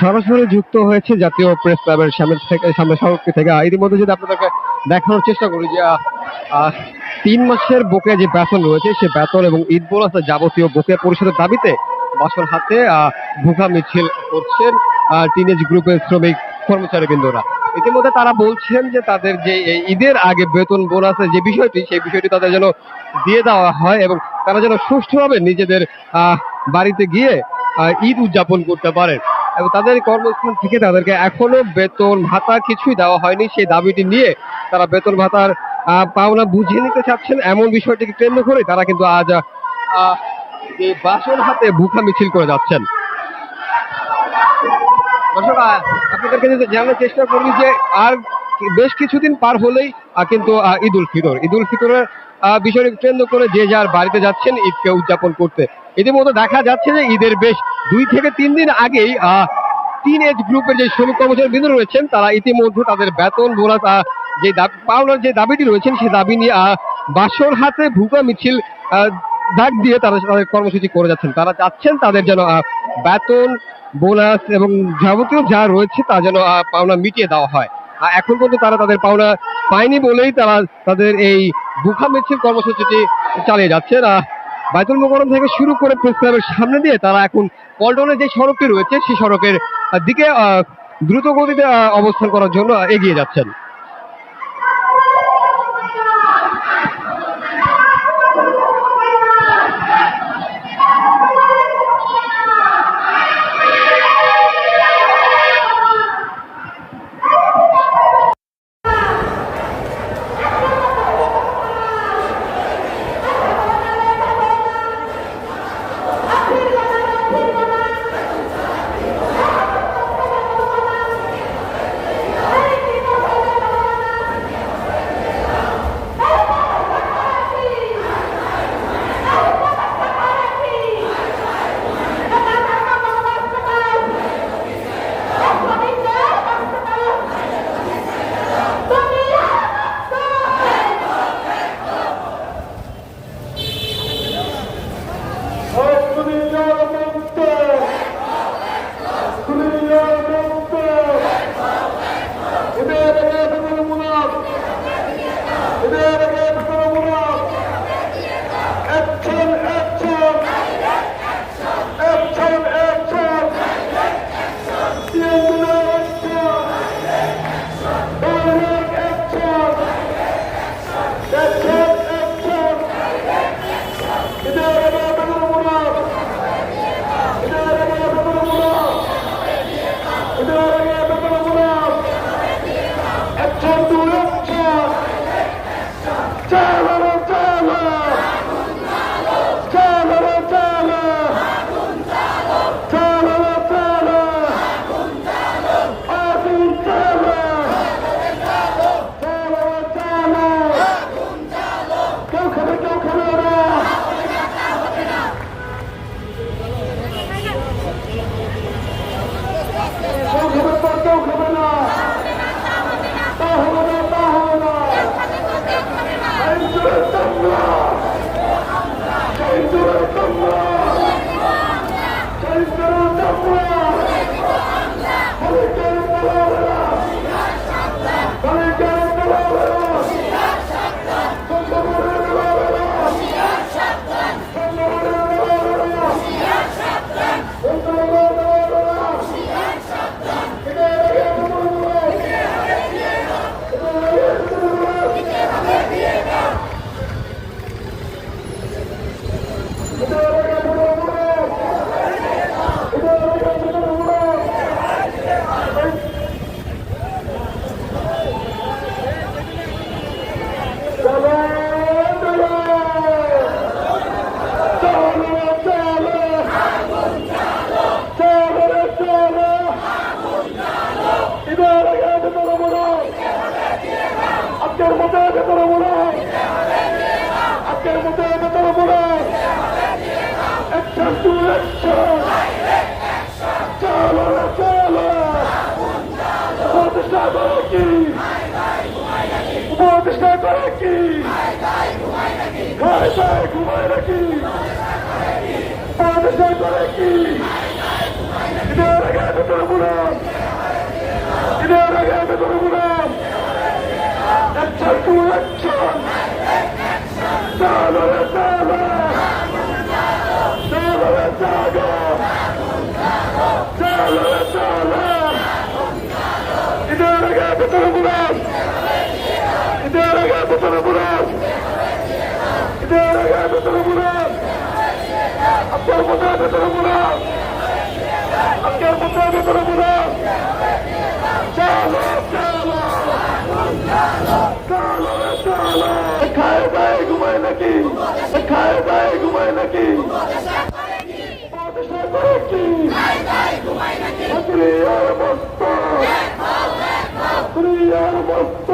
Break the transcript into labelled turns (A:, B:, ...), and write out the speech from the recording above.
A: সরাসরি যুক্ত হয়েছে জাতীয় প্রেস ক্লাবের সামনে থেকে, সামনে সড়কটি থেকে। ইতিমধ্যে যদি আপনাদেরকে দেখানোর চেষ্টা করি যে তিন মাসের বকে যে বেতন রয়েছে, সে বেতন এবং ঈদ বোনাস যাবতীয় বকে পরিশোধের দাবিতে বাসর হাতে ভুখা মিছিল করছেন টিনেজ গ্রুপের শ্রমিক কর্মচারী বৃন্দরা। ইতিমধ্যে তারা বলছেন যে তাদের যে ঈদের আগে বেতন বোনাসের যে বিষয়টি, সেই বিষয়টি তাদের যেন দিয়ে দেওয়া হয় এবং তারা যেন সুষ্ঠুভাবে নিজেদের বাড়িতে গিয়ে ঈদ উদযাপন করতে পারেন। এবং তাদের কর্মস্থান থেকে তাদেরকে এখনও বেতন ভাতা কিছুই দেওয়া হয়নি। সেই দাবিটি নিয়ে তারা বেতন ভাতার পাওনা বুঝিয়ে নিতে চাচ্ছেন। এমন বিষয়টিকে কেন্দ্র করে তারা কিন্তু আজ বাসন হাতে ভুখা মিছিল করে যাচ্ছেন। দর্শক আপনাদেরকে যদি জানানোর চেষ্টা করি যে আর বেশ কিছুদিন পার হলেই কিন্তু ঈদ উল ফিতর। ঈদ উল ফিতরের বিষয়টি কেন্দ্র করে যে যার বাড়িতে যাচ্ছেন, ঈদকে উদযাপন করতে। ইতিমধ্যে দেখা যাচ্ছে যে ঈদের বেশ দুই থেকে তিন দিন আগেই তিন এজ গ্রুপের যে শ্রমিক কর্মচারী বৃন্দ রয়েছেন, তারা ইতিমধ্যে তাদের বেতন বোনাস যে পাওনার যে দাবিটি রয়েছেন সেই দাবি নিয়ে বাসর হাতে ভুকা মিছিল ডাক দিয়ে তারা তাদের কর্মসূচি করে যাচ্ছেন। তারা চাচ্ছেন তাদের যেন বেতন বোনাস এবং যাবতীয় যা রয়েছে তা যেন পাওনা মিটিয়ে দেওয়া হয়। এখন পর্যন্ত তারা তাদের পাওনা পায়নি বলেই তারা তাদের এই বুখা মিছিল কর্মসূচিটি চালিয়ে যাচ্ছে আহ, বাইতুল মোকরম থেকে শুরু করে প্রেস ক্লাবের সামনে দিয়ে তারা এখন পল্টনের যে সড়কটি রয়েছে সেই সড়কের দিকে দ্রুত গতিতে অবস্থান করার জন্য এগিয়ে যাচ্ছেন।
B: আজকের মতো ভেতরে মনে একটা টু চলো রে চলো প্রতিষ্ঠা করে কি প্রতিষ্ঠা করে কি খায় খায় ঘুমায় নাকি প্রতিষ্ঠা করে অ্যাকশন অ্যাকশন আপনার কোথায় ভেতরে মুরাদ আপনার কোথায় ভেতরে চালো চালো ঘুমায় নাকি? খায় দায় ঘুমায় নাকি? করে কি? ক্রিয়ার মস্ত। ক্রিয়ার মস্ত।